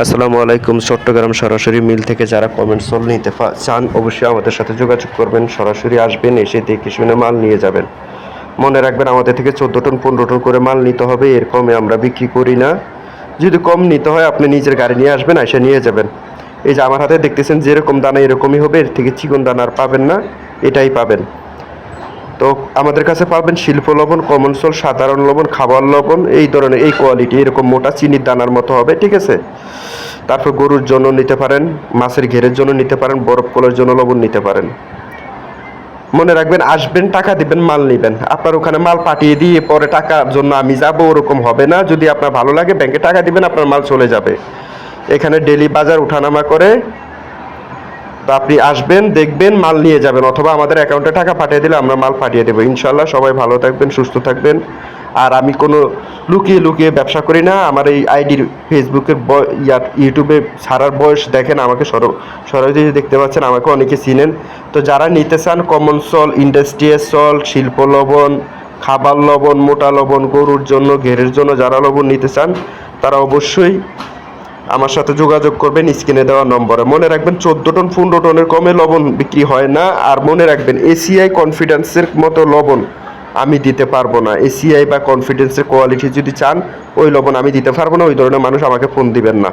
আসসালামু আলাইকুম, চট্টগ্রাম সরাসরি মিল থেকে যারা কমেন্ট সল নিতে চান, অবশ্যই আমাদের সাথে যোগাযোগ করবেন। সরাসরি আসবেন, এসে দেখে শুনে মাল নিয়ে যাবেন। মনে রাখবেন আমাদের থেকে চোদ্দ টন, পনেরো টন করে মাল নিতে হবে, এর কমে আমরা বিক্রি করি না। যদি কম নিতে হয়, আপনি নিজের গাড়ি নিয়ে আসবেন, এসে নিয়ে যাবেন। এই যে আমার হাতে দেখতেছেন, যেরকম দানা এরকমই হবে, এর থেকে চিকন দানা আর পাবেন না, এটাই পাবেন। তো আমাদের কাছে পাবেন শিল্প লবণ কমন সোল সাধারণ লবণ, খাবার লবণ, এই ধরনের এই কোয়ালিটি এরকম মোটা চিনির দানার মতো হবে, ঠিক আছে? তারপর গরুর জন্য নিতে পারেন, মাছের ঘেরের জন্য নিতে পারেন, বরফ কলের জন্য লবণ নিতে পারেন। মনে রাখবেন, আসবেন, টাকা দিবেন, মাল নেবেন। আপনার ওখানে মাল পাঠিয়ে দিয়ে পরে টাকার জন্য আমি যাব, ওরকম হবে না। যদি আপনার ভালো লাগে, ব্যাংকে টাকা দিবেন, আপনার মাল চলে যাবে। এখানে ডেলি বাজার, উঠানামা করে তো আপনি আসবেন, দেখবেন, মাল নিয়ে যাবেন অথবা আমাদের অ্যাকাউন্টে টাকা পাঠিয়ে দিলে আমরা মাল পাঠিয়ে দেবো। ইনশাল্লাহ সবাই ভালো থাকবেন, সুস্থ থাকবেন। আর আমি কোনো লুকিয়ে লুকিয়ে ব্যবসা করি না। আমার এই আইডির ফেসবুকের ইয়ার ইউটিউবে সারার বয়স দেখেন, আমাকে সর সরাসরি দেখতে পাচ্ছেন, আমাকে অনেকে চিনেন। তো যারা নিতে চান কমন সল ইন্ডাস্ট্রিয়াল সল শিল্প লবণ, খাবার লবণ, মোটা লবণ, গরুর জন্য, ঘেরের জন্য যারা লবণ নিতে চান, তারা অবশ্যই আমার সাথে যোগাযোগ করবেন, স্ক্রিনে দেওয়া নম্বরে। মনে রাখবেন, চোদ্দ টন, পনেরো টনের কমে লবণ বিক্রি হয় না। আর মনে রাখবেন এসিআই কনফিডেন্সের মতো লবণ আমি দিতে পারব না। এসিআই বা কনফিডেন্সের কোয়ালিটি যদি চান, ওই লবণ আমি দিতে পারব না। ওই ধরনের মানুষ আমাকে ফোন দিবেন না।